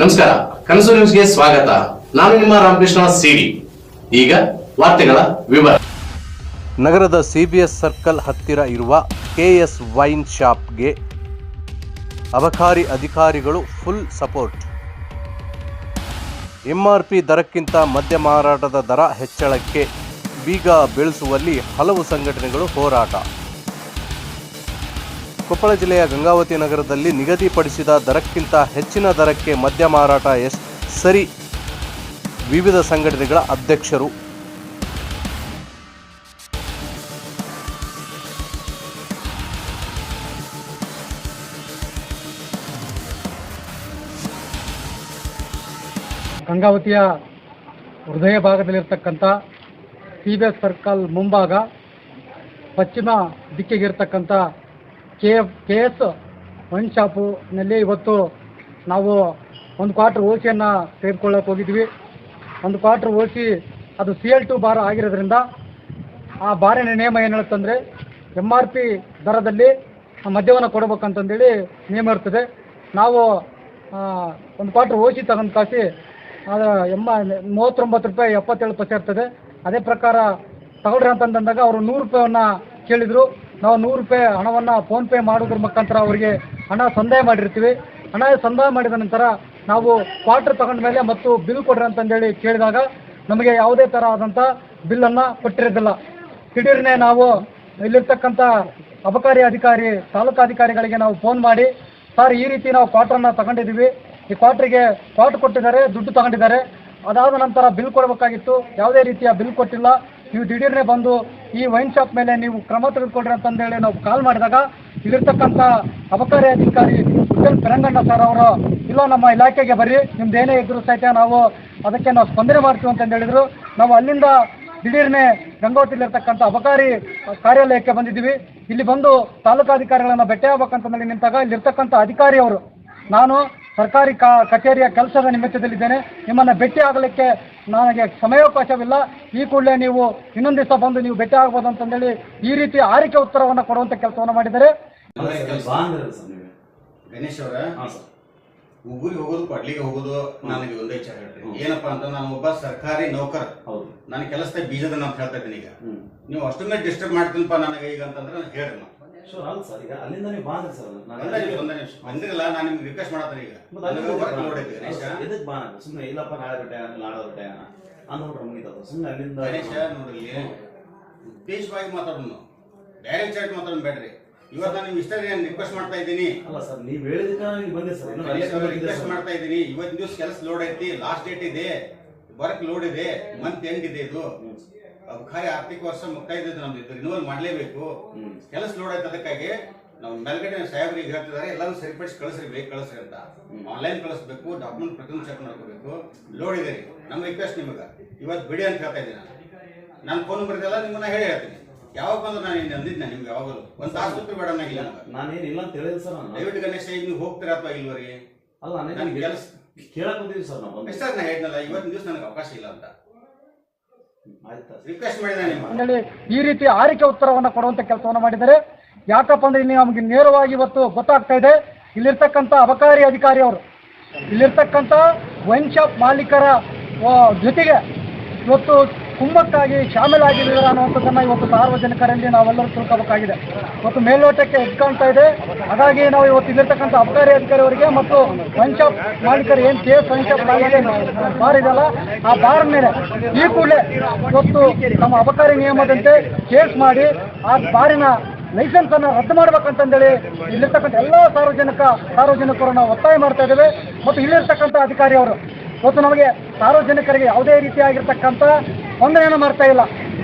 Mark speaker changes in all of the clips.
Speaker 1: ನಮಸ್ಕಾರ, ಕನಸು ನ್ಯೂಸ್ಗೆ ಸ್ವಾಗತ. ನಾನು ನಿಮ್ಮ ರಾಮಕೃಷ್ಣ, ಸಿಡಿ. ಈಗ ವಾರ್ತೆಗಳ ವಿವರ.
Speaker 2: ನಗರದ ಸಿಬಿಎಸ್ ಸರ್ಕಲ್ ಹತ್ತಿರ ಇರುವ ಕೆಎಸ್ ವೈನ್ ಶಾಪ್ಗೆ ಅಬಕಾರಿ ಅಧಿಕಾರಿಗಳು ಫುಲ್ ಸಪೋರ್ಟ್. ಎಂಆರ್ಪಿ ದರಕ್ಕಿಂತ ಮದ್ಯ ಮಾರಾಟದ ದರ ಹೆಚ್ಚಳಕ್ಕೆ ಬೀಗ ಬೆಳೆಸುವಲ್ಲಿ ಹಲವು ಸಂಘಟನೆಗಳು ಹೋರಾಟ. ಕೊಪ್ಪಳ ಜಿಲ್ಲೆಯ ಗಂಗಾವತಿ ನಗರದಲ್ಲಿ ನಿಗದಿಪಡಿಸಿದ ದರಕ್ಕಿಂತ ಹೆಚ್ಚಿನ ದರಕ್ಕೆ ಮದ್ಯ ಮಾರಾಟ ಎಸ್ ಸರಿ ವಿವಿಧ ಸಂಘಟನೆಗಳ ಅಧ್ಯಕ್ಷರು.
Speaker 3: ಗಂಗಾವತಿಯ ಹೃದಯ ಭಾಗದಲ್ಲಿರ್ತಕ್ಕಂಥ ಸಿ ಬಿ ಎಸ್ ಸರ್ಕಲ್ ಮುಂಭಾಗ ಪಶ್ಚಿಮ ದಿಕ್ಕಿಗಿರ್ತಕ್ಕಂಥ ಕೆ ಕೆ ಎಸ್ ವೈನ್ ಶಾಪುನಲ್ಲಿ ಇವತ್ತು ನಾವು ಒಂದು ಕ್ವಾರ್ಟರ್ ಓಸಿಯನ್ನು ತೆಗೆದುಕೊಳ್ಳೋಕೆ ಹೋಗಿದ್ವಿ. ಒಂದು ಕ್ವಾರ್ಟರ್ ಓಸಿ ಅದು ಸಿ ಎಲ್ ಟು ಬಾರ್ ಆಗಿರೋದ್ರಿಂದ ಆ ಬಾರಿನ ನಿಯಮ ಏನು ಹೇಳುತ್ತಂದರೆ ಎಂ ಆರ್ ಪಿ ದರದಲ್ಲಿ ಮದ್ಯವನ್ನು ಕೊಡಬೇಕಂತಂದೇಳಿ ನಿಯಮ ಇರ್ತದೆ. ನಾವು ಒಂದು ಕ್ವಾರ್ಟರ್ ಓಸಿ ತಗೊಂಡು ಕಾಸಿ ಅದು ಎಮ್ಮ ಮೂವತ್ತೊಂಬತ್ತು ರೂಪಾಯಿ ಎಪ್ಪತ್ತೇಳು ಪೈಸೆ ಇರ್ತದೆ. ಅದೇ ಪ್ರಕಾರ ತಗೊಳ್ರಿ ಅಂತಂದಾಗ ಅವರು ನೂರು ರೂಪಾಯಿಯನ್ನು ಕೇಳಿದರು. ನಾವು ನೂರು ರೂಪಾಯಿ ಹಣವನ್ನು ಫೋನ್ಪೇ ಮಾಡೋದ್ರ ಮುಖಾಂತರ ಅವರಿಗೆ ಹಣ ಸಂದಾಯ ಮಾಡಿರ್ತೀವಿ. ಹಣ ಸಂದಾಯ ಮಾಡಿದ ನಂತರ ನಾವು ಕ್ವಾರ್ಟರ್ ತಗೊಂಡ ಮೇಲೆ ಮತ್ತು ಬಿಲ್ ಕೊಡ್ರಿ ಅಂತಂದೇಳಿ ಕೇಳಿದಾಗ ನಮಗೆ ಯಾವುದೇ ಥರ ಆದಂಥ ಬಿಲ್ಲನ್ನು ಕೊಟ್ಟಿರೋದಿಲ್ಲ. ದಿಢೀರ್ನೆ ನಾವು ಇಲ್ಲಿರ್ತಕ್ಕಂಥ ಅಬಕಾರಿ ಅಧಿಕಾರಿ, ತಾಲೂಕು ಅಧಿಕಾರಿಗಳಿಗೆ ನಾವು ಫೋನ್ ಮಾಡಿ, ಸರ್, ಈ ರೀತಿ ನಾವು ಕ್ವಾರ್ಟರ್ನ ತಗೊಂಡಿದ್ದೀವಿ. ಈ ಕ್ವಾರ್ಟ್ರಿಗೆ ಕ್ವಾರ್ಟ್ ಕೊಟ್ಟಿದ್ದಾರೆ, ದುಡ್ಡು ತಗೊಂಡಿದ್ದಾರೆ. ಅದಾದ ನಂತರ ಬಿಲ್ ಕೊಡಬೇಕಾಗಿತ್ತು. ಯಾವುದೇ ರೀತಿಯ ಬಿಲ್ ಕೊಟ್ಟಿಲ್ಲ. ನೀವು ದಿಢೀರ್ನೆ ಬಂದು ಈ ವೈನ್ ಶಾಪ್ ಮೇಲೆ ನೀವು ಕ್ರಮ ತೆಗೆದುಕೊಳ್ರಿ ಅಂತಂದೇಳಿ ನಾವು ಕಾಲ್ ಮಾಡಿದಾಗ ಇಲ್ಲಿರ್ತಕ್ಕಂಥ ಅಬಕಾರಿ ಅಧಿಕಾರಿ ಉಜ್ಜಲ್ ಪಿರಂಗಣ್ಣ ಸರ್ ಅವರು, ಇಲ್ಲ ನಮ್ಮ ಇಲಾಖೆಗೆ ಬರ್ರಿ, ನಿಮ್ದು ಏನೇ ಇದ್ರು ಸಹಿತ ನಾವು ಅದಕ್ಕೆ ನಾವು ಸ್ಪಂದನೆ ಮಾಡ್ತೀವಿ ಅಂತ ಹೇಳಿದ್ರು. ನಾವು ಅಲ್ಲಿಂದ ದಿಢೀರ್ನೆ ಗಂಗೋಟಿಲಿರ್ತಕ್ಕಂಥ ಅಬಕಾರಿ ಕಾರ್ಯಾಲಯಕ್ಕೆ ಬಂದಿದ್ದೀವಿ. ಇಲ್ಲಿ ಬಂದು ತಾಲೂಕಾಧಿಕಾರಿಗಳನ್ನು ಭೇಟಿ ಆಗ್ಬೇಕಂತಂದೇಳಿ ನಿಂತಾಗ ಇಲ್ಲಿರ್ತಕ್ಕಂಥ ಅಧಿಕಾರಿ ಅವರು, ನಾನು ಸರ್ಕಾರಿ ಕಾ ಕಚೇರಿಯ ಕೆಲಸದ ನಿಮಿತ್ತದಲ್ಲಿದ್ದೇನೆ. ನಿಮ್ಮನ್ನು ಭೇಟಿ ಆಗಲಿಕ್ಕೆ ನನಗೆ ಸಮಯಾವಕಾಶವಿಲ್ಲ ಈ ಕೂಡಲೇ ನೀವು ಇನ್ನೊಂದು ದಿವಸ ಬಂದು ನೀವು ಭೇಟಿ ಆಗ್ಬೋದು ಅಂತಂದೇಳಿ ಈ ರೀತಿ ಆರಿಕೆ ಉತ್ತರವನ್ನು ಕೊಡುವಂಥ ಕೆಲಸವನ್ನು
Speaker 4: ಸರ್
Speaker 5: ಗಣೇಶ್ ಅವರ ಊರಿಗೆ ಹೋಗೋದು ಕೊಡ್ಲಿಗೆ ಹೋಗೋದು ನನಗೆ ಒಂದೇ ವಿಚಾರ ಹೇಳ್ತೀನಿ. ಏನಪ್ಪಾ ಅಂತ ನಾನು ಒಬ್ಬ ಸರ್ಕಾರಿ ನೌಕರ.
Speaker 4: ಹೌದು.
Speaker 5: ನನ್ನ ಕೆಲಸದ ಬೀಜದ ನಾನು ಹೇಳ್ತಾ ಇದ್ದೀನಿ ಈಗ. ನೀವು ಅಷ್ಟೊಂದೇ ಡಿಸ್ಟರ್ಬ್ ಮಾಡ್ತೀನಪ್ಪ ನನಗೆ ಈಗ ಅಂತಂದ್ರೆ ನಾನು ಹೇಳ್ರಿ ನಾನು.
Speaker 4: ಶೋರ್ ಅಲ್ಲ ಸರ್ ಈಗ ಅಲ್ಲಿಂದ ನೀವು ಬಾ ಸರ್
Speaker 5: ಒಂದೇ ನಿಮಿಷ. ಬಂದಿರಲ್ಲ ನಾನು ನಿಮ್ಗೆ ರಿಕ್ವೆಸ್ಟ್ ಮಾಡತ್ತೀನಿ ಈಗ. ನನಗೆ work load ಐತಿ ಗಣೇಶ.
Speaker 4: ಎದಕ್ ಬಾ ಅಂದ್ರೆ ಸುಮ್ಮನೆ ಇಲ್ಲಪ್ಪ ನಾಳೆ ಬಿಟ್ಟೆ ನಾಳೆ ಬಿಟ್ಟೆ ಅಂದ್ಬಿಟ್ರೆ ಮುಗಿತದ ಸುಮ್ಮನೆ ಅಲ್ಲಿಂದ
Speaker 5: ಗಣೇಶ ನೋಡ್ರಿ. ಉದ್ದೇಶವಾಗಿ ಮಾತಾಡೋಣ ಡೈರೆಕ್ಟ್ ಆಗಿ ಮಾತಾಡೋಣ ಬೇಡ್ರಿ. ಇವತ್ತು ನಾನು ಇಷ್ಟ ರಿಕ್ವೆಸ್ಟ್ ಮಾಡ್ತಾ ಇದ್ದೀನಿ.
Speaker 4: ಅಲ್ಲ ಸರ್ ನೀವು ಹೇಳಿದಕ್ಕೆ ನೀವು ಬಂದೆ ಸರ್.
Speaker 5: ಗಣೇಶ್
Speaker 4: ಅಲ್ಲೇ
Speaker 5: ರಿಕ್ವೆಸ್ಟ್ ಮಾಡ್ತಾ ಇದ್ದೀನಿ. ಇವತ್ತು ದಿವಸ ಕೆಲಸ ಲೋಡ್ ಐತಿ ಲಾಸ್ಟ್ ಡೇಟ್ ಇದೆ. ವರ್ಕ್ ಲೋಡ್ ಇದೆ. ಮಂತ್ ಎಂಡ್ ಇದೆ ಇದು. ಅಬಕಾರಿ ಆರ್ಥಿಕ ವರ್ಷ ಮುಕ್ತಾಯ ನಮ್ದು ರಿನ್ಯೂವಲ್ ಮಾಡಲೇಬೇಕು. ಕೆಲಸ ಲೋಡ್ ಆಯ್ತು ಅದಕ್ಕಾಗಿ ನಾವು ಮೇಲ್ಗಡೆ ಸಾಹೇಬರಿಗೆ ಹೇಳ್ತಿದ್ದಾರೆ ಎಲ್ಲರೂ ಸರಿಪಡಿಸಿ ಕಳಿಸ್ರಿ ಬೇಗ ಕಳಿಸ್ರಿ ಅಂತ. ಆನ್ಲೈನ್ ಕಳಿಸ್ಬೇಕು ಡಾಕ್ಯುಮೆಂಟ್ ಪ್ರತಿಯೊಂದು ಚೆಕ್ ಮಾಡ್ಕೋಬೇಕು. ಲೋಡ್ ಇದೆ ರೀ. ನಮ್ಮ ರಿಕ್ವೆಸ್ಟ್ ನಿಮಗೆ. ಇವತ್ತು ಬಿಡಿ ಅಂತ ಹೇಳ್ತಾ ಇದ್ದೀನಿ ನಾನು. ನನ್ನ ಫೋನ್ ಬರ್ತಿಲ್ಲ ನಿಮ್ಮನ್ನ ಹೇಳಿ ಹೇಳ್ತೀನಿ. ಯಾವಾಗ ಬಂದ್ರೆ ನಾನು ಇಲ್ಲಿ ಅಂದಿದ್ದೆ ನಿಮ್ಗೆ ಯಾವಾಗಲೂ. ಒಂದು ತಾಸು ಬಿಟ್ಟು ಬೇಡ ನಾನು
Speaker 4: ನಾನೇನು ಇಲ್ಲ ಅಂತ ಹೇಳಿದೆ ಸರ್ ನಾನು.
Speaker 5: ದಯವಿಟ್ಟು ಗಣೇಶ ಈಗ ನೀವು ಹೋಗ್ತೀರಾ ಅಥವಾ ಇಲ್ವರಿ?
Speaker 4: ಅಲ್ಲ ನನಗೆ
Speaker 5: ಕೆಲಸ
Speaker 4: ಕೇಳಕ್ ಸರ್ ನಾವು
Speaker 5: ಸರ್ ನಾ ಹೇಳಿದ್ನಲ್ಲ ಇವತ್ತಿನ ದಿವಸ ನನಗೆ ಅವಕಾಶ ಇಲ್ಲ ಅಂತ
Speaker 4: ಆಯ್ತಾ
Speaker 5: ರಿಕ್ವೆಸ್ಟ್ ಮಾಡಿದೆ ನಿಮ್ಮ
Speaker 3: ಅಂತೇಳಿ ಈ ರೀತಿ ಆರಿಕೆ ಉತ್ತರವನ್ನು ಕೊಡುವಂತ ಕೆಲಸವನ್ನು ಮಾಡಿದ್ದಾರೆ. ಯಾಕಪ್ಪ ಅಂದ್ರೆ ಇಲ್ಲಿ ನಮಗೆ ನೇರವಾಗಿ ಇವತ್ತು ಗೊತ್ತಾಗ್ತಾ ಇದೆ. ಇಲ್ಲಿರ್ತಕ್ಕಂಥ ಅಬಕಾರಿ ಅಧಿಕಾರಿ ಅವರು, ಇಲ್ಲಿರ್ತಕ್ಕಂಥ ವೈನ್ ಶಾಪ್ ಮಾಲೀಕರ ಜೊತೆಗೆ ಇವತ್ತು ಕುಮ್ಮಕ್ಕಾಗಿ ಶಾಮೀಲಾಗಿದ್ದಾರೆ ಅನ್ನುವಂಥದ್ದನ್ನು ಇವತ್ತು ಸಾರ್ವಜನಿಕರಲ್ಲಿ ನಾವೆಲ್ಲರೂ ತಿಳ್ಕೋಬೇಕಾಗಿದೆ. ಮತ್ತು ಮೇಲ್ನೋಟಕ್ಕೆ ಎದ್ದು ಕಾಣ್ತಾ ಇದೆ. ಹಾಗಾಗಿ ನಾವು ಇವತ್ತು ಇಲ್ಲಿರ್ತಕ್ಕಂಥ ಅಬಕಾರಿ ಅಧಿಕಾರಿಯವರಿಗೆ ಮತ್ತು ಪಂಚಾಯತ್ ಮಾಲೀಕರು ಏನು ಕೆ ಎಸ್ ಬಾರ್ ಇದೆಯಲ್ಲ, ಆ ಬಾರ್ ಮೇಲೆ ಈ ಕೂಡಲೇ ಇವತ್ತು ನಮ್ಮ ಅಬಕಾರಿ ನಿಯಮದಂತೆ ಕೇಸ್ ಮಾಡಿ ಆ ಬಾರಿನ ಲೈಸೆನ್ಸ್ ಅನ್ನು ರದ್ದು ಮಾಡ್ಬೇಕಂತಂದೇಳಿ ಇಲ್ಲಿರ್ತಕ್ಕಂಥ ಎಲ್ಲ ಸಾರ್ವಜನಿಕ ಸಾರ್ವಜನಿಕರು ನಾವು ಒತ್ತಾಯ ಮಾಡ್ತಾ ಇದ್ದೇವೆ. ಮತ್ತು ಇಲ್ಲಿರ್ತಕ್ಕಂಥ ಅಧಿಕಾರಿ ಇವತ್ತು ನಮಗೆ ಸಾರ್ವಜನಿಕರಿಗೆ ಯಾವುದೇ ರೀತಿಯಾಗಿರ್ತಕ್ಕಂಥ ತೊಂದರೆಯನ್ನು ಮಾಡ್ತಾ ಇಲ್ಲ.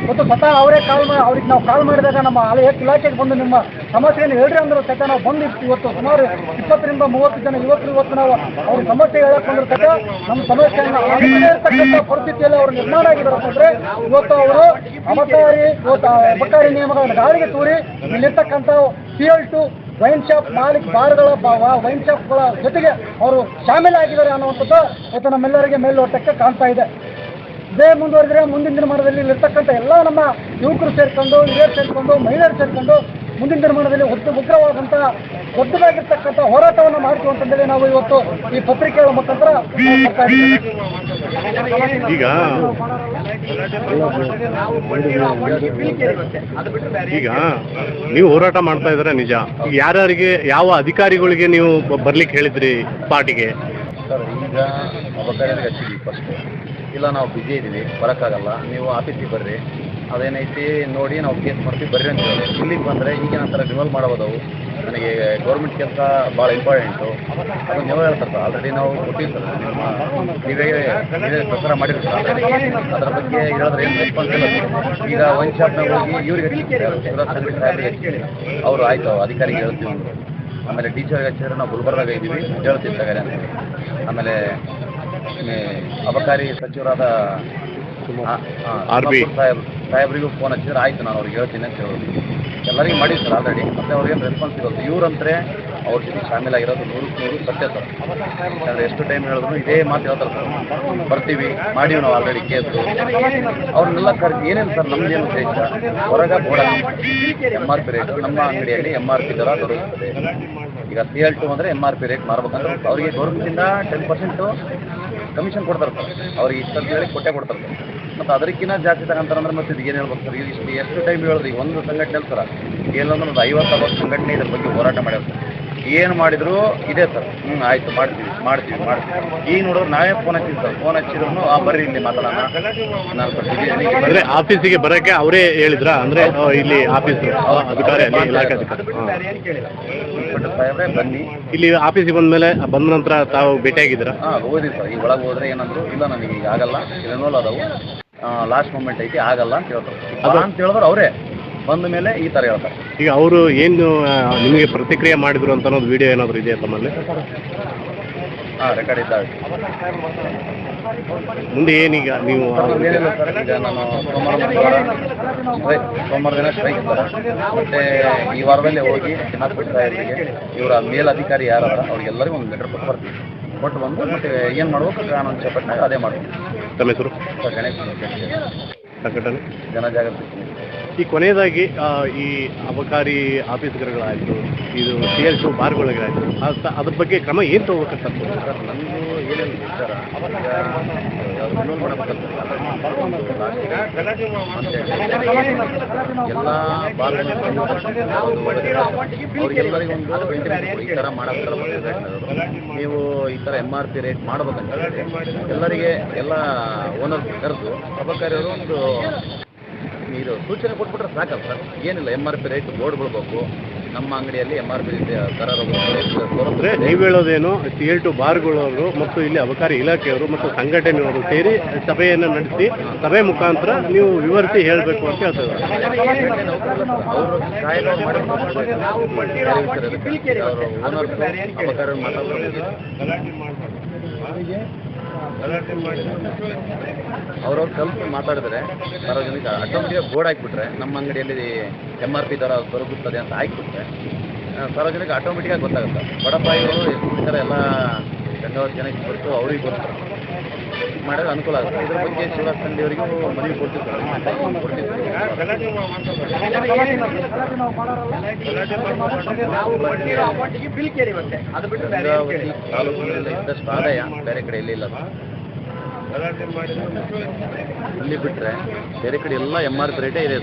Speaker 3: ಮತ್ತು ಸ್ವತಃ ಅವರೇ ಕಾಲ್ ಮಾಡಿ ಅವ್ರಿಗೆ ನಾವು ಕಾಲ್ ಮಾಡಿದಾಗ ನಮ್ಮ ಹಳೆಯ ಇಲಾಖೆಗೆ ಬಂದು ನಿಮ್ಮ ಸಮಸ್ಯೆಯನ್ನು ಹೇಳ್ರಿ ಅಂದ್ರೆ ಸಹಿತ ನಾವು ಬಂದು ಇವತ್ತು ಸುಮಾರು ಇಪ್ಪತ್ತರಿಂದ ಮೂವತ್ತು ಜನ, ಇವತ್ತು ಇವತ್ತು ನಾವು ಅವ್ರ ಸಮಸ್ಯೆ ಹೇಳಕ್ ಬಂದ್ರೆ ಸಹಿತ ನಮ್ಮ ಸಮಸ್ಯೆಯನ್ನು ಇರ್ತಕ್ಕಂಥ ಪರಿಸ್ಥಿತಿಯಲ್ಲಿ ಅವರು ನಿರ್ಮಾಣ ಆಗಿದ್ದಾರೆ ಅಂದ್ರೆ ಇವತ್ತು ಅವರು ಅಬಕಾರಿ, ಇವತ್ತು ಅಬಕಾರಿ ನಿಯಮಗಳನ್ನು ಗಾಳಿಗೆ ತೂರಿ ಇಲ್ಲಿರ್ತಕ್ಕಂಥ C L two wine shop ಮಾಲೀಕ ಬಾರ್ಗಳ ಭಾವ, ವೈನ್ ಶಾಪ್ಗಳ ಜೊತೆಗೆ ಅವರು ಶಾಮೀಲಾಗಿದ್ದಾರೆ ಅನ್ನುವಂಥದ್ದು ಇವತ್ತು ನಮ್ಮೆಲ್ಲರಿಗೆ ಮೇಲ್ನೋಟಕ್ಕೆ ಕಾಣ್ತಾ ಇದೆ. ಇದೇ ಮುಂದುವರೆದ್ರೆ ಮುಂದಿನ ದಿನಮಾನದಲ್ಲಿ ಇಲ್ಲಿರ್ತಕ್ಕಂಥ ಎಲ್ಲ ನಮ್ಮ ಯುವಕರು ಸೇರ್ಕೊಂಡು, ಹಿರಿಯರು ಸೇರ್ಕೊಂಡು, ಮಹಿಳೆಯರು ಸೇರ್ಕೊಂಡು ಮುಂದಿನ ದಿನಮಾನದಲ್ಲಿ ಒಟ್ಟು ಉಗ್ರವಾದಂಥ ದೊಡ್ಡದಾಗಿರ್ತಕ್ಕಂಥ ಹೋರಾಟವನ್ನು ಮಾಡ್ತೀವಿ ಅಂತಂದೇಳಿ ನಾವು ಇವತ್ತು ಈ ಪತ್ರಿಕೆಗಳ ಮುಖಾಂತರ.
Speaker 6: ಈಗ ಈಗ ನೀವು ಹೋರಾಟ ಮಾಡ್ತಾ ಇದ್ರೆ ನಿಜ? ಈಗ ಯಾರ್ಯಾರಿಗೆ ಯಾವ ಅಧಿಕಾರಿಗಳಿಗೆ ನೀವು ಬರ್ಲಿಕ್ಕೆ ಹೇಳಿದ್ರಿ ಪಾರ್ಟಿಗೆ?
Speaker 7: ಸರ್ ಈಗ ಅವಕಾಶ ಇಲ್ಲ ನಾವು ಬಿಜಿ ಇದ್ದೀವಿ ಬರೋಕ್ಕಾಗಲ್ಲ. ನೀವು ಆಫೀಸಿಗೆ ಬರ್ರಿ. ಅದೇನೈತಿ ನೋಡಿ ನಾವು ಕೇಸ್ ಮಾಡ್ತೀವಿ ಬರ್ರಿ ಅಂತ ಹೇಳಿ. ಇಲ್ಲಿಗೆ ಬಂದರೆ ಈಗ ಥರ ರಿವಲ್ ಮಾಡೋದವು ನನಗೆ ಗೌರ್ಮೆಂಟ್ ಕೆಲಸ ಭಾಳ ಇಂಪಾರ್ಟೆಂಟು ಅದು ನೀವು ಹೇಳ್ತಾರೆ ಸರ್. ಆಲ್ರೆಡಿ ನಾವು ಕೊಟ್ಟಿವಿ ಸರ್. ನಿಮ್ಮ ನೀವೇ ನೀವೇ ಪ್ರಚಾರ ಅದ್ರ ಬಗ್ಗೆ ಹೇಳಿದ್ರೆ ಏನು ರೆಸ್ಪಾನ್ಸ್ ಇಲ್ಲ. ಈಗ ಒನ್ ಶಾಪ್ನಾಗ ಹೋಗಿ ಇವ್ರಿಗೆ ಶಿವರಾಜ್ ಸಂಗಡಿ ಸಾಹೇಬ್ರಿಗೆ ಅವರು ಆಯಿತು ಅಧಿಕಾರಿಗೆ ಹೇಳ್ತೀವಿ. ಆಮೇಲೆ ಟೀಚರ್ ಹಚ್ಚಿದ್ರೆ ನಾವು ಗುಲ್ಬರ್ದಾಗ ಇದ್ದೀವಿ ಹೇಳ್ತೀವಿ ತಗರೆ ಅಂತ ಆಮೇಲೆ ಅಬಕಾರಿ ಸಚಿವರಾದ ಸಾಹೇಬ್ ಸಾಹೇಬ್ರಿಗೂ ಫೋನ್ ಹಚ್ಚಿದ್ರೆ ಆಯ್ತು ನಾನು ಅವ್ರಿಗೆ ಹೇಳ್ತೀನಿ ಅಂತ ಹೇಳೋದು ಎಲ್ಲರಿಗೂ ಮಾಡಿ ಸರ್ ಆಲ್ರೆಡಿ ಮತ್ತೆ ಅವ್ರಿಗೇನು ರೆಸ್ಪಾನ್ಸ್ ಸಿಗೋದು ಇವ್ರಂದ್ರೆ ಅವ್ರ ಜೊತೆ ಶಾಮೀಲಾಗಿರೋದು ನೂರಕ್ಕೆ ನೂರು ಸತ್ಯ ಸರ್. ಯಾಕಂದ್ರೆ ಎಷ್ಟು ಟೈಮ್ ಹೇಳಿದ್ರು ಇದೇ ಮಾತು ಹೇಳ್ತಾರೆ ಸರ್. ಬರ್ತೀವಿ, ಮಾಡೀವಿ ನಾವು ಆಲ್ರೆಡಿ ಕೇಸು. ಅವ್ರನ್ನೆಲ್ಲ ಕರೆದು ಏನೇನು ಸರ್ ನಮ್ದೇನು ಉದ್ದೇಶ? ಹೊರಗ ಬೋಡ ಎಂ ಆರ್ ಪಿ ರೇಟ್ ನಮ್ಮ ಅಂಗಡಿಯಲ್ಲಿ ಎಂ ಆರ್ ಪಿ ದರ ದೊರಕುತ್ತದೆ ಈಗ ಸಿ ಎಲ್ ಟು ಅಂದರೆ ಎಂ ಆರ್ ಪಿ ರೇಟ್ ಮಾರ್ಬೇಕಂದ್ರೆ ಅವರಿಗೆ ಗೌರ್ಮೆಂಟಿಂದ ಟೆನ್ ಪರ್ಸೆಂಟು ಕಮಿಷನ್ ಕೊಡ್ತಾರೆ ಸರ್. ಅವ್ರಿಗೆ ಇಷ್ಟಂತ ಹೇಳಿ ಕೊಟ್ಟೆ ಕೊಡ್ತಾರೆ ಸರ್. ಮತ್ತು ಅದಕ್ಕಿಂತ ಜಾಸ್ತಿ ತಗೊಂತಾರಂದ್ರೆ ಮತ್ತೆ ಇದು ಏನು ಹೇಳ್ಬೇಕು ಸರ್? ಇಷ್ಟು ಎಷ್ಟು ಟೈಮ್ ಹೇಳಿದ್ರಿ ಒಂದು ಸಂಘಟನೆ ಸರ್. ಏನಂದ್ರೆ ಒಂದು ಐವತ್ತು ಅರವತ್ತು ಸಂಘಟನೆ ಇದ್ರ ಬಗ್ಗೆ ಹೋರಾಟ ಮಾಡ್ಯಾವ ಸರ್. ಏನು ಮಾಡಿದ್ರು ಇದೆ ಸರ್. ಹ್ಞೂ ಆಯಿತು ಮಾಡ್ತೀವಿ ಮಾಡ್ತೀವಿ ಮಾಡ್ತೀವಿ. ಈಗ ನೋಡಿದ್ರೆ ನಾವೇ ಫೋನ್ ಹಚ್ಚಿದ್ವಿ ಸರ್. ಫೋನ್ ಹಚ್ಚಿದ್ರು ಆ ಬರ್ರಿ ಇಲ್ಲಿ ಮಾತಾಡೋಣ. ನಾನು ಬರ್ತಿದ್ದೀನಿ
Speaker 6: ಅಂದ್ರೆ ಆಫೀಸಿಗೆ ಬರಕ್ಕೆ ಅವರೇ ಹೇಳಿದ್ರ? ಅಂದ್ರೆ ಇಲ್ಲಿ ಆಫೀಸ್ ಅಧಿಕಾರಿ ಅಲ್ಲಿ ಇಲಾಖೆ ಅಧಿಕಾರಿ.
Speaker 7: ಸಾಹೇಬ್ರೆ ಬನ್ನಿ.
Speaker 6: ಇಲ್ಲಿ ಆಫೀಸಿಗೆ ಬಂದ್ಮೇಲೆ ಬಂದ ನಂತರ ತಾವು ಭೇಟಿಯಾಗಿದ್ದೀರಾ?
Speaker 7: ಹಾಂ ಓದಿ ಸರ್. ಈ ಒಳಗೆ ಹೋದ್ರೆ ಏನಂದ್ರು ಇಲ್ಲ ನನಗೆ ಈಗ ಆಗಲ್ಲ. ಇಲ್ಲ ಅದಾವು. ಲಾಸ್ಟ್ ಮೂಮೆಂಟ್ ಐತಿ ಆಗಲ್ಲ ಅಂತ ಹೇಳ್ತಾರೆ. ಅಂತ ಹೇಳಿದ್ರೆ ಅವರೇ. ಬಂದ ಮೇಲೆ ಈ ಥರ ಹೇಳ್ತಾರೆ.
Speaker 6: ಈಗ ಅವರು ಏನು ನಿಮಗೆ ಪ್ರತಿಕ್ರಿಯೆ ಮಾಡಿದ್ರು ಅಂತ ಅನ್ನೋದು ವಿಡಿಯೋ ಏನಾದರೂ ಇದೆಯಾ ತಮ್ಮಲ್ಲಿ?
Speaker 7: ಹಾಂ ರೆಕಾರ್ಡ್ ಇದ್ದಾವೆ.
Speaker 6: ಮುಂದೆ ಏನೀಗ ನೀವು
Speaker 7: ಏನಿಲ್ಲ ಸರ್ ಈಗ ನಾನು ಸೋಮವಾರ ಸೋಮವಾರ ದಿನ ಸ್ಟ್ರೈಕ್ ಸರ್. ಮತ್ತೆ ಈ ವಾರದಲ್ಲೇ ಹೋಗಿ ಚೆನ್ನಾಗಿ ಸಾಹೇಬರಿಗೆ ಇವರ ಮೇಲಧಿಕಾರಿ ಯಾರು ಅದಾರ ಅವ್ರಿಗೆಲ್ಲರಿಗೂ ಒಂದು ಲೆಟರ್ ಕೊಟ್ಟು ಬರ್ತೀವಿ ಕೊಟ್ಟು ಬಂದು ಮತ್ತೆ ಏನು ಮಾಡ್ಬೇಕು ನಾನು ಚೌಕಟ್ಟಿನಾಗ ಅದೇ ಮಾಡ್ತೀನಿ.
Speaker 6: ತಮ್ಮ ಹೆಸರು?
Speaker 7: ಸರ್ ಗಣೇಶ್
Speaker 6: ಸಂಘಟನೆ?
Speaker 7: ಜನಜಾಗೃತಿ.
Speaker 6: ಈ ಕೊನೆಯದಾಗಿ ಈ ಅಬಕಾರಿ ಆಫೀಸರ್ಗಳಾಯಿತು ಇದು ಸಿ ಎಲ್ ಟು ಬಾರ್ಗಳಾಯಿತು ಅದ್ರ ಬಗ್ಗೆ ಕ್ರಮ ಏನು ತಗೋಬೇಕಂತ
Speaker 7: ಸರ್ ನನಗೂ ಏನೇನು ವಿಚಾರ ಎಲ್ಲ ಈ ನೀವು ಈ ತರ ಎಂ ಆರ್ ಪಿ ರೇಟ್ ಮಾಡ್ಬೇಕಂತ ಎಲ್ಲರಿಗೆ, ಎಲ್ಲ ಓನರ್ ಕರೆದು, ಅಬಕಾರಿಯವರು ಒಂದು ಇದು ಸೂಚನೆ ಕೊಟ್ಬಿಟ್ರೆ ಸಾಕಲ್ಲ ಸರ್. ಏನಿಲ್ಲ M R P rate board ಬಿಡ್ಬೇಕು ನಮ್ಮ ಅಂಗಡಿಯಲ್ಲಿ ಎಂ ಆರ್ ಪಿ ದರ
Speaker 6: ಅಂದರೆ ನೀವು ಹೇಳೋದೇನು ಸಿ ಎಲ್ ಟು ಬಾರ್ಗಳವರು ಮತ್ತು ಇಲ್ಲಿ ಅಬಕಾರಿ ಇಲಾಖೆಯವರು ಮತ್ತು ಸಂಘಟನೆಯವರು ಸೇರಿ ಸಭೆಯನ್ನು ನಡೆಸಿ ಸಭೆ ಮುಖಾಂತರ ನೀವು ವಿವರಿಸಿ ಹೇಳಬೇಕು ಅಂತ ಹೇಳ್ತಾರೆ
Speaker 7: ಅವರು. ಕಾಯ್ದೆಯವ್ರು ಓನರ್ ಮಾತಾಡ್ತಾರೆ ಅವ್ರವ್ರು ಕಲ್ತು ಮಾತಾಡಿದ್ರೆ ಸಾರ್ವಜನಿಕ ಆಟೋಮೆಟಿಕ್ ಬೋರ್ಡ್ ಹಾಕ್ಬಿಟ್ರೆ ನಮ್ಮ ಅಂಗಡಿಯಲ್ಲಿ ಎಂ ಆರ್ ಪಿ ದರ ದೊರಕುತ್ತದೆ ಅಂತ ಹಾಕ್ಬಿಟ್ರೆ ಸಾರ್ವಜನಿಕ ಆಟೋಮೆಟಿಕಾಗಿ ಗೊತ್ತಾಗುತ್ತೆ. ಬಡಪಾಯಿಗಳು ಎಷ್ಟು ಕುಡಿತಾರೆ ಎಲ್ಲ ಗಂಗಾವತಿ ಜನಕ್ಕೆ ಗೊತ್ತು ಅವ್ರಿಗೆ ಗೊತ್ತು ಮಾಡೋದು ಅನುಕೂಲ ಆಗುತ್ತೆ. ಇದ್ರ ಬಗ್ಗೆ ಶಿವರಾಜ್ ತಂದೆ ಅವರಿಗೂ ಮನವಿ ಗಂಗಾವತಿ ತಾಲೂಕಿನಲ್ಲಿ ಇದ್ದಷ್ಟು ಆದಾಯ ಬೇರೆ ಕಡೆ ಎಲ್ಲಿ ಇಲ್ಲ ಬಿಟ್ಟರೆ ಬೇರೆ ಕಡೆ ಎಲ್ಲ ಎಂ ಆರ್ ಪಿ ರೇಟೇ ಇದೆ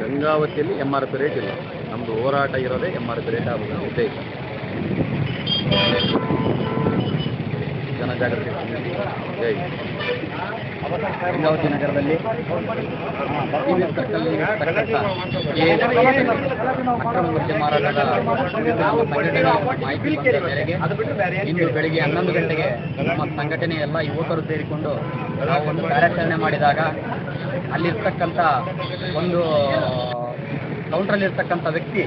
Speaker 7: ಗಂಗಾವತಿಯಲ್ಲಿ ಎಂ ಆರ್ ಪಿ ರೇಟ್ ಇಲ್ಲ. ನಮ್ದು ಹೋರಾಟ ಇರೋದೇ ಎಂ ಆರ್ ಪಿ ರೇಟ್ ಆಗುತ್ತೆ ಉದ್ದೇಶ ಜನಜಾಗೃತಿ ಸಮಿತಿ ಜೈ
Speaker 8: ಗಂಗಾವತಿ ನಗರದಲ್ಲಿ ಟಿವಿಎಸ್ ಸರ್ಕಲ್ ಅಕ್ರಮ ಮದ್ಯ ಮಾರಾಟದ ಜೈ. ನಗರದಲ್ಲಿ ಇಂದು ಬೆಳಿಗ್ಗೆ ಹನ್ನೊಂದು ಗಂಟೆಗೆ ನಮ್ಮ ಸಂಘಟನೆ ಎಲ್ಲ ಯುವಕರು ಸೇರಿಕೊಂಡು ಒಂದು ಕಾರ್ಯಾಚರಣೆ ಮಾಡಿದಾಗ ಅಲ್ಲಿರ್ತಕ್ಕಂಥ ಒಂದು ಕೌಂಟ್ರಲ್ಲಿರ್ತಕ್ಕಂಥ ವ್ಯಕ್ತಿ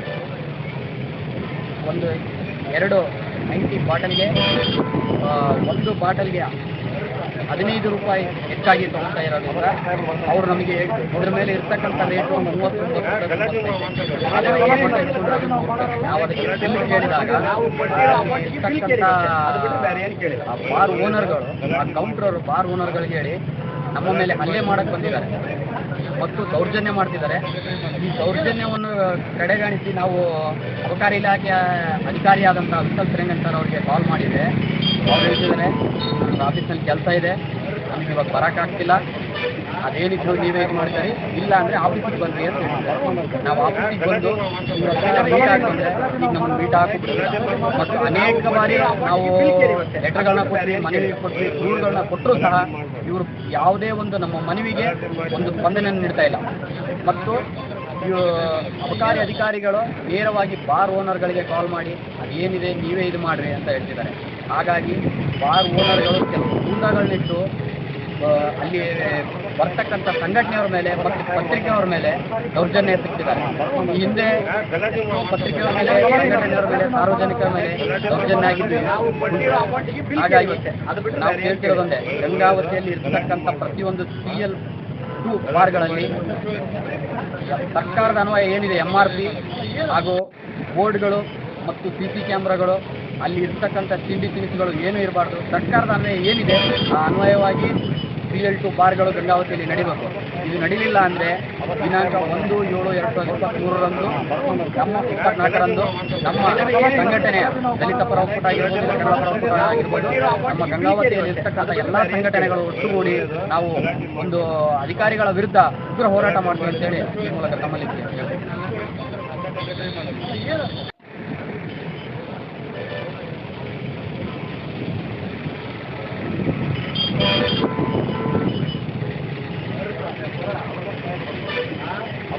Speaker 8: ಒಂದು ಎರಡು ನೈಂಟಿ ಬಾಟಲ್ಗೆ ಒಂದು ಬಾಟಲ್ಗೆ ಹದಿನೈದು ರೂಪಾಯಿ ಹೆಚ್ಚಾಗಿ ತಗೊಳ್ತಾ ಇರೋದ್ರಿಂದ ಅವರು ನಮಗೆ ಇದ್ರ ಮೇಲೆ ಇರ್ತಕ್ಕಂಥ ರೇಟು ಮೂವತ್ತು ನಾವು ಅದಕ್ಕೆ ಕೇಳಿದಾಗ ಇರ್ತಕ್ಕಂಥ ಬಾರ್ ಓನರ್ಗಳು ಆ ಕೌಂಟ್ರವರು ಬಾರ್ ಓನರ್ಗಳಿಗೆ ಹೇಳಿ ನಮ್ಮ ಮೇಲೆ ಹಲ್ಲೆ ಮಾಡಕ್ಕೆ ಬಂದಿದ್ದಾರೆ. ಮತ್ತು ದೌರ್ಜನ್ಯ ಮಾಡ್ತಿದ್ದಾರೆ. ಈ ದೌರ್ಜನ್ಯವನ್ನು ಕಡೆಗಣಿಸಿ ನಾವು ಅಬಕಾರಿ ಇಲಾಖೆಯ ಅಧಿಕಾರಿಯಾದಂಥ ವಿಠಲ್ ಶ್ರೇಂಗನ್ ಸರ್ ಅವರಿಗೆ ಕಾಲ್ ಮಾಡಿದೆ. ಅವ್ರು ಹೇಳ್ತಿದ್ದಾರೆ ಆಫೀಸಲ್ಲಿ ಕೆಲಸ ಇದೆ. ನಮ್ಗೆ ಇವಾಗ ಬರೋಕ್ಕಾಗ್ತಿಲ್ಲ ಅದೇನಿದ್ರು ನೀವೇ ಇದು ಮಾಡ್ತೀರಿ? ಇಲ್ಲ ಅಂದ್ರೆ ಆಫೀಸಿಗೆ ಬಂದ್ರಿ ಅಂತ ಹೇಳ್ತಾರೆ ನಾವು ಆಫೀಸಿಗೆ ಬಂದು ಆಗ್ತಂದ್ರೆ ಈಗ ನಮ್ಮನ್ನು ಮೀಟ್ ಹಾಕಿಬಿಟ್ಟಿಲ್ಲ ಮತ್ತು ಅನೇಕ ಬಾರಿ ನಾವು ಲೆಟರ್ಗಳನ್ನ ಕೊಟ್ಟು ಮನವಿ ಕೊಟ್ಟು ದೂರುಗಳನ್ನ ಕೊಟ್ಟರೂ ಸಹ ಇವರು ಯಾವುದೇ ಒಂದು ನಮ್ಮ ಮನವಿಗೆ ಒಂದು ಸ್ಪಂದನೆ ನೀಡ್ತಾ ಇಲ್ಲ. ಮತ್ತು ಅಬಕಾರಿ ಅಧಿಕಾರಿಗಳು ನೇರವಾಗಿ ಬಾರ್ ಓನರ್ಗಳಿಗೆ ಕಾಲ್ ಮಾಡಿ, ಅದೇನಿದೆ, ನೀವೇ ಇದು ಮಾಡಿರಿ ಅಂತ ಹೇಳ್ತಿದ್ದಾರೆ. ಹಾಗಾಗಿ ಬಾರ್ ಓನರ್ಗಳು ಕೆಲವು ಗೂಂಡಾಗಳನ್ನಿಟ್ಟು ಅಲ್ಲಿ ಬರ್ತಕ್ಕಂಥ ಸಂಘಟನೆಯವ್ರ ಮೇಲೆ ಮತ್ತು ಪತ್ರಿಕೆಯವರ ಮೇಲೆ ದೌರ್ಜನ್ಯ ಎಸಗ್ತಿದ್ದಾರೆ ಈ ಹಿಂದೆ ಪತ್ರಿಕೆಯವರ ಮೇಲೆ, ಸಂಘಟನೆಯವರ ಮೇಲೆ, ಸಾರ್ವಜನಿಕರ ಮೇಲೆ ದೌರ್ಜನ್ಯ ಆಗಿದ್ದು ಹಾಗಾಗಿ ನಾವು ಕೇಳ್ತಿರೋದೊಂದೇ, ಗಂಗಾವತಿಯಲ್ಲಿ ಇರ್ತಕ್ಕಂಥ ಪ್ರತಿಯೊಂದು ಸಿ ಎಲ್ ಟು ಬಾರ್ಗಳಲ್ಲಿ ಸರ್ಕಾರದ ಅನ್ವಯ ಏನಿದೆ? ಎಂ ಆರ್ ಪಿ ಹಾಗೂ ಬೋರ್ಡ್ಗಳು ಮತ್ತು ಸಿ ಸಿ ಕ್ಯಾಮ್ರಾಗಳು, ಅಲ್ಲಿ ಇರ್ತಕ್ಕಂಥ ತಿಂಡಿ ತಿನಿಸುಗಳು ಏನೂ ಇರಬಾರ್ದು. ಸರ್ಕಾರದ ಅನ್ವಯ ಏನಿದೆ? ಆ ಅನ್ವಯವಾಗಿ ಸಿ ಎಲ್ ಟು ಬಾರ್ಗಳು ಗಂಗಾವತಿಯಲ್ಲಿ ನಡಿಬೇಕು. ಇದು ನಡೀಲಿಲ್ಲ ಅಂದರೆ ದಿನಾಂಕ ಒಂದು, ಏಳು, ಎರಡು ಸಾವಿರದ ಇಪ್ಪತ್ತ್ಮೂರರಂದು ನಮ್ಮ ಇಪ್ಪತ್ನಾಲ್ಕರಂದು ನಮ್ಮ ಸಂಘಟನೆಯ ದಲಿತ ಪರ ಒಕ್ಕೂಟ ಆಗಿರ್ಬೋದು ಆಗಿರ್ಬೋದು, ನಮ್ಮ ಗಂಗಾವತಿಯಲ್ಲಿ ಇರ್ತಕ್ಕಂಥ ಎಲ್ಲ ಸಂಘಟನೆಗಳು ಒಟ್ಟುಗೂಡಿ ನಾವು ಒಂದು ಅಧಿಕಾರಿಗಳ ವಿರುದ್ಧ ಉಗ್ರ ಹೋರಾಟ ಮಾಡ್ತೀವಿ ಅಂತೇಳಿ ಈ ಮೂಲಕ ತಮ್ಮಲ್ಲಿ